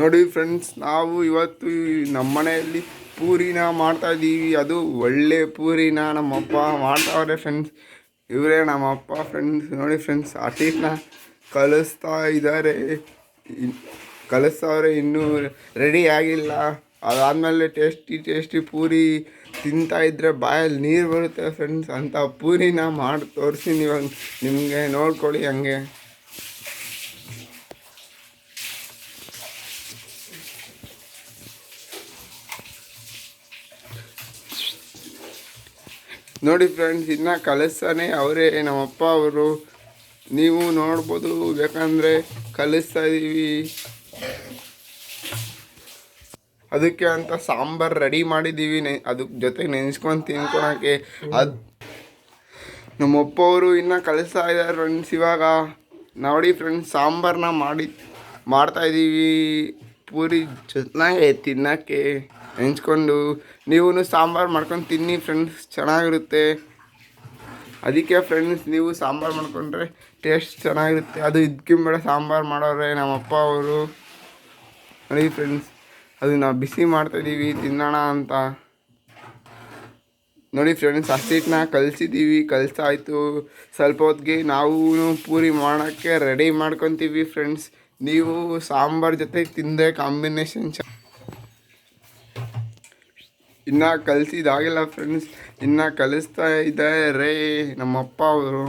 ನೋಡಿ ಫ್ರೆಂಡ್ಸ್ ನಾವು ಇವತ್ತು ನಮ್ಮ ಮನೆಯಲ್ಲಿ ಪೂರಿನ ಮಾಡ್ತಾ ಇದ್ದೀವಿ. ಅದು ಒಳ್ಳೆ ಪೂರಿನ ನಮ್ಮಪ್ಪ ಮಾಡ್ತಾವ್ರೆ ಫ್ರೆಂಡ್ಸ್ ಇವರೇ ನಮ್ಮಪ್ಪ ಫ್ರೆಂಡ್ಸ್ ನೋಡಿ ಫ್ರೆಂಡ್ಸ್ ಅಟೀಟ್ನ ಕಲಿಸ್ತಾ ಇದ್ದಾರೆ. ಕಲಿಸ್ತಾವ್ರೆ ಇನ್ನೂ ರೆಡಿ ಆಗಿಲ್ಲ. ಅದಾದಮೇಲೆ ಟೇಸ್ಟಿ ಟೇಸ್ಟಿ ಪೂರಿ ತಿಂತಾ ಇದ್ದರೆ ಬಾಯಲ್ಲಿ ನೀರು ಬರುತ್ತೆ ಫ್ರೆಂಡ್ಸ್ ಅಂತ ಪೂರಿನ ಮಾಡಿ ತೋರಿಸಿ ನೀವು ನಿಮಗೆ ನೋಡ್ಕೊಳ್ಳಿ ಹಂಗೆ. ನೋಡಿ ಫ್ರೆಂಡ್ಸ್ ಇನ್ನು ಕಲಿಸ್ತಾನೆ ಅವರೇ, ನಮ್ಮಪ್ಪ ಅವರು. ನೀವು ನೋಡ್ಬೋದು ಬೇಕಂದರೆ ಕಲಿಸ್ತಾ ಇದ್ದೀವಿ ಅದಕ್ಕೆ ಅಂತ ಸಾಂಬಾರು ರೆಡಿ ಮಾಡಿದ್ದೀವಿ ನೆ ಅದಕ್ಕೆ ಜೊತೆಗೆ ನೆನೆಸ್ಕೊಂಡು ತಿನ್ಕೊಳಕ್ಕೆ. ಅದು ನಮ್ಮಪ್ಪ ಅವರು ಇನ್ನೂ ಕಲಿಸ್ತಾ ಇದ್ದಾರೆ ಫ್ರೆಂಡ್ಸ್ ಇವಾಗ. ನೋಡಿ ಫ್ರೆಂಡ್ಸ್ ಸಾಂಬಾರನ್ನ ಮಾಡಿ ಮಾಡ್ತಾಯಿದ್ದೀವಿ ಪೂರಿ ಚೆನ್ನಾಗಿ ತಿನ್ನೋಕ್ಕೆ. ನೆಂಚ್ಕೊಂಡು ನೀವು ಸಾಂಬಾರು ಮಾಡ್ಕೊಂಡು ತಿನ್ನಿ ಫ್ರೆಂಡ್ಸ್ ಚೆನ್ನಾಗಿರುತ್ತೆ. ಅದಕ್ಕೆ ಫ್ರೆಂಡ್ಸ್ ನೀವು ಸಾಂಬಾರು ಮಾಡ್ಕೊಂಡ್ರೆ ಟೇಸ್ಟ್ ಚೆನ್ನಾಗಿರುತ್ತೆ. ಅದು ಇದಕ್ಕಿಂಬೇಡ ಸಾಂಬಾರು ಮಾಡೋರೆ ನಮ್ಮಪ್ಪ ಅವರು. ನೋಡಿ ಫ್ರೆಂಡ್ಸ್ ಅದು ನಾವು ಬಿಸಿ ಮಾಡ್ತಾಯಿದ್ದೀವಿ ತಿನ್ನೋಣ ಅಂತ. ನೋಡಿ ಫ್ರೆಂಡ್ಸ್ ಹಸಿಟ್ಟನ್ನ ಕಲಿಸಿದ್ದೀವಿ ಕಲಿಸಾಯ್ತು. ಸ್ವಲ್ಪ ಹೊತ್ತಿಗೆ ನಾವು ಪೂರಿ ಮಾಡೋಕ್ಕೆ ರೆಡಿ ಮಾಡ್ಕೊತೀವಿ ಫ್ರೆಂಡ್ಸ್ ನೀವು ಸಾಂಬಾರು ಜೊತೆ ತಿಂದರೆ ಕಾಂಬಿನೇಷನ್ ಚ ಇನ್ನು ಕಲಿಸಿದಾಗಿಲ್ಲ ಫ್ರೆಂಡ್ಸ್ ಇನ್ನು ಕಲಿಸ್ತಾ ಇದ್ದಾರೆ ನಮ್ಮಪ್ಪ ಅವರು.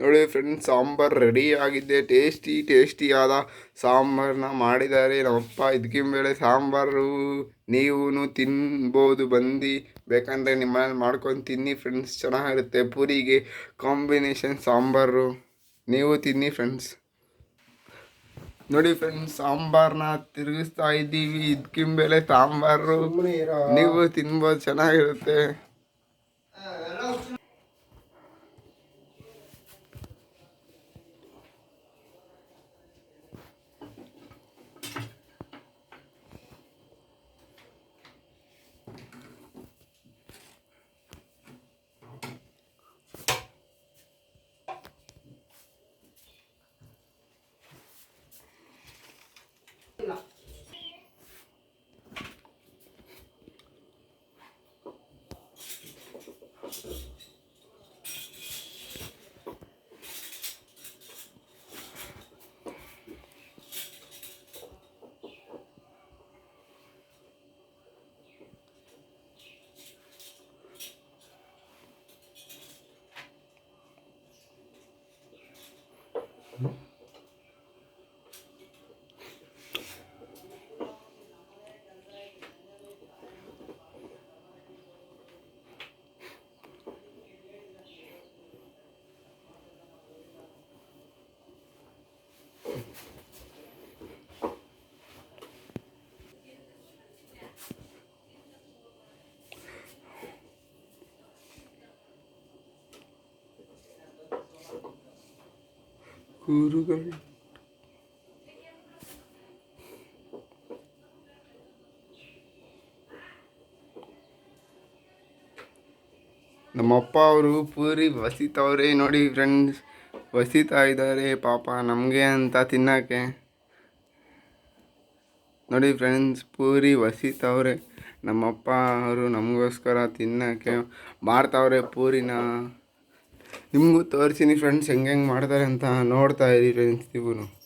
ನೋಡಿ ಫ್ರೆಂಡ್ಸ್ ಸಾಂಬಾರು ರೆಡಿ ಆಗಿದೆ. ಟೇಸ್ಟಿ ಟೇಸ್ಟಿಯಾದ ಸಾಂಬಾರನ್ನ ಮಾಡಿದ್ದಾರೆ ನಮ್ಮಪ್ಪ. ಇದಕ್ಕಿಂಬೇಳೆ ಸಾಂಬಾರು ನೀವು ತಿನ್ಬೋದು. ಬಂದು ಬೇಕಂದರೆ ನಿಮ್ಮ ಮನೇಲಿ ಮಾಡ್ಕೊಂಡು ತಿನ್ನಿ ಫ್ರೆಂಡ್ಸ್ ಚೆನ್ನಾಗಿರುತ್ತೆ ಪೂರಿಗೆ ಕಾಂಬಿನೇಷನ್ ಸಾಂಬಾರು. ನೀವು ತಿನ್ನಿ ಫ್ರೆಂಡ್ಸ್ ನೋಡಿ ಫ್ರೆಂಡ್ಸ್ ಸಾಂಬಾರನ್ನ ತಿರುಗಿಸ್ತಾ ಇದ್ದೀವಿ. ಇದಕ್ಕಿಂಬೇಳೆ ಸಾಂಬಾರು. ನೀವು ತಿನ್ಬೋದು. ಚೆನ್ನಾಗಿರುತ್ತೆ. తిన్నాం Mm-hmm. ಗುರುಗಳು ನಮ್ಮಪ್ಪ ಅವರು ಪೂರಿ ಬಸಿತವ್ರೆ ನೋಡಿ ಫ್ರೆಂಡ್ಸ್ ಬಸಿತಾ ಇದ್ದಾರೆ, ಪಾಪ ನಮಗೆ ಅಂತ ತಿನ್ನೋಕ್ಕೆ. ನೋಡಿ ಫ್ರೆಂಡ್ಸ್ ಪೂರಿ ಬಸಿತವ್ರೆ ನಮ್ಮಪ್ಪ ಅವರು ನಮಗೋಸ್ಕರ ತಿನ್ನೋಕ್ಕೆ ಮಾಡ್ತಾವ್ರೆ ಪೂರಿನ. ನಿಮಗೂ ತೋರಿಸಿನಿ ಫ್ರೆಂಡ್ಸ್ ಹೆಂಗೆ ಹೆಂಗೆ ಮಾಡ್ತಾರೆ ಅಂತ ನೋಡ್ತಾ ಇರಿ ಫ್ರೆಂಡ್ಸ್ ನೀವು.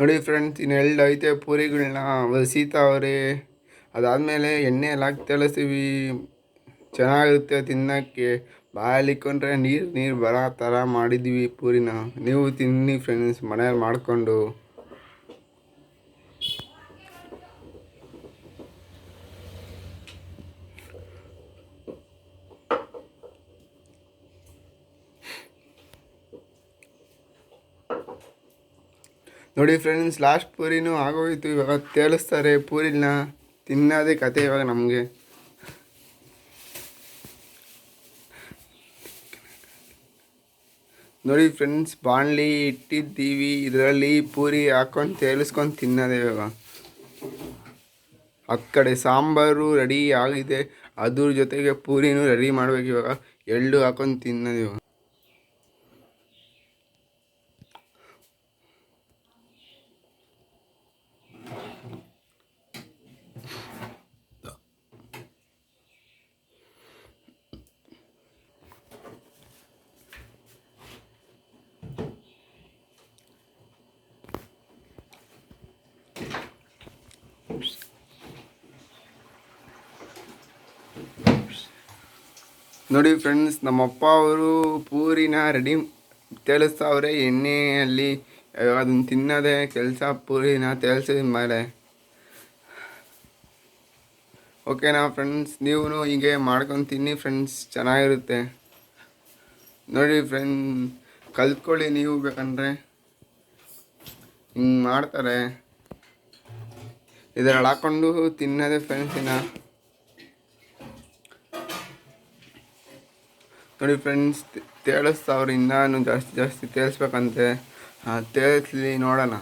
ನೋಡಿ ಫ್ರೆಂಡ್ಸ್ ಇನ್ನು ಎಳ್ಳು ಐತೆ ಪೂರಿಗಳನ್ನ. ಬಸಿತಾವ್ರೆ ಅದಾದಮೇಲೆ ಎಣ್ಣೆ ಎಲ್ಲ ಹಾಕಿ ತಳಿಸ್ತೀವಿ ಚೆನ್ನಾಗಿರುತ್ತೆ ತಿನ್ನೋಕ್ಕೆ. ಬಾಯಲ್ಲಿ ಇಕ್ಕೊಂಡ್ರೆ ನೀರು ನೀರು ಬರೋ ಥರ ಮಾಡಿದ್ವಿ ಪೂರಿನ. ನೀವು ತಿನ್ನಿ ಫ್ರೆಂಡ್ಸ್ ಮನೇಲಿ ಮಾಡಿಕೊಂಡು. ನೋಡಿ ಫ್ರೆಂಡ್ಸ್ ಲಾಸ್ಟ್ ಪೂರಿನೂ ಆಗೋಯ್ತು, ಇವಾಗ ತೇಲಿಸ್ತಾರೆ ಪೂರಿನ, ತಿನ್ನೋದೇ ಕತೆ ಇವಾಗ ನಮಗೆ. ನೋಡಿ ಫ್ರೆಂಡ್ಸ್ ಬಾಣಲಿ ಇಟ್ಟಿದ್ದೀವಿ, ಇದರಲ್ಲಿ ಪೂರಿ ಹಾಕೊಂಡು ತೇಲಿಸ್ಕೊಂಡು ತಿನ್ನೋದೇ ಇವಾಗ. ಆ ಕಡೆ ಸಾಂಬಾರು ರೆಡಿ ಆಗಿದೆ, ಅದ್ರ ಜೊತೆಗೆ ಪೂರಿನೂ ರೆಡಿ ಮಾಡ್ಬೇಕು ಇವಾಗ. ಎಳ್ಳು ಹಾಕೊಂಡು ತಿನ್ನೋದು ಇವಾಗ. ನೋಡಿ ಫ್ರೆಂಡ್ಸ್ ನಮ್ಮಪ್ಪ ಅವರು ಪೂರಿನ ರೆಡಿ ತೇಲಿಸ್ತಾವ್ರೆ ಎಣ್ಣೆಯಲ್ಲಿ ಅದನ್ನು ತಿನ್ನೋದೇ ಕೆಲಸ ಪೂರಿನ ತೇಲ್ಸಿದ ಮೇಲೆ. ಓಕೆನಾ ಫ್ರೆಂಡ್ಸ್ ನೀವು ಹೀಗೆ ಮಾಡ್ಕೊಂಡು ತಿನ್ನಿ ಫ್ರೆಂಡ್ಸ್ ಚೆನ್ನಾಗಿರುತ್ತೆ. ನೋಡಿ ಫ್ರೆಂಡ್ ಕಲ್ತ್ಕೊಳ್ಳಿ ನೀವು ಬೇಕಂದ್ರೆ. ಹಿಂಗೆ ಮಾಡ್ತಾರೆ. ಇದರಲ್ಲಿ ಹಾಕೊಂಡು ತಿನ್ನೋದೇ ಫ್ರೆಂಡ್ಸಿನ ನೋಡಿ ಫ್ರೆಂಡ್ಸ್ ತೇಳಿಸ್ತಾವ್ರಿ ಇನ್ನೂ ಜಾಸ್ತಿ ಜಾಸ್ತಿ ತೇಳಿಸ್ಬೇಕಂತೆ ತೇಳಿಸ್ಲಿ ನೋಡೋಣ.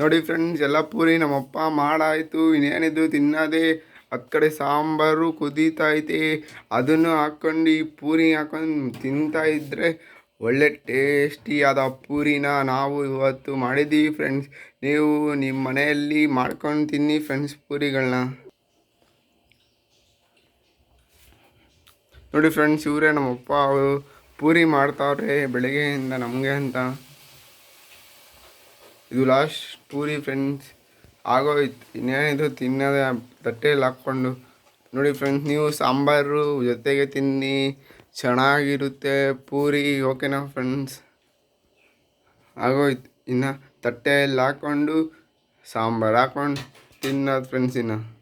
ನೋಡಿ ಫ್ರೆಂಡ್ಸ್ ಎಲ್ಲ ಪೂರಿ ನಮ್ಮಪ್ಪ ಮಾಡಾಯಿತು, ಇನ್ನೇನಿದ್ರು ತಿನ್ನೋದೇ. ಹತ್ತು ಕಡೆ ಸಾಂಬಾರು ಕುದೀತಾ ಐತೆ ಅದನ್ನು ಹಾಕ್ಕೊಂಡು ಈ ಪೂರಿ ಹಾಕೊಂಡು ತಿಂತಾ ಇದ್ದರೆ ಒಳ್ಳೆ ಟೇಸ್ಟಿಯಾದ ಪೂರಿನ ನಾವು ಇವತ್ತು ಮಾಡಿದ್ದೀವಿ ಫ್ರೆಂಡ್ಸ್ ನೀವು ನಿಮ್ಮ ಮನೆಯಲ್ಲಿ ಮಾಡ್ಕೊಂಡು ತಿನ್ನಿ ಫ್ರೆಂಡ್ಸ್ ಪೂರಿಗಳನ್ನ ನೋಡಿ ಫ್ರೆಂಡ್ಸ್ ಇವರೇ ನಮ್ಮಪ್ಪ ಅವರು ಪೂರಿ ಮಾಡ್ತಾವ್ರೆ ಬೆಳಗ್ಗೆಯಿಂದ ನಮಗೆ ಅಂತ. ಇದು ಲಾಸ್ಟ್ ಪೂರಿ ಫ್ರೆಂಡ್ಸ್ ಆಗೋಯ್ತು. ಇನ್ನೇನಿದ್ರು ತಿನ್ನೋದೇ, ತಟ್ಟೆಯಲ್ಲಿ ಹಾಕ್ಕೊಂಡು. ನೋಡಿ ಫ್ರೆಂಡ್ಸ್ ನೀವು ಸಾಂಬಾರು ಜೊತೆಗೆ ತಿನ್ನಿ. ಚೆನ್ನಾಗಿರುತ್ತೆ ಪೂರಿ ಓಕೆನಾ ಫ್ರೆಂಡ್ಸ್ ಆಗೋಯ್ತು. ಇನ್ನು ತಟ್ಟೆಯಲ್ಲಿ ಹಾಕ್ಕೊಂಡು, ಸಾಂಬಾರು ಹಾಕ್ಕೊಂಡು ತಿನ್ನೋದು ಫ್ರೆಂಡ್ಸ್ ಇನ್ನು.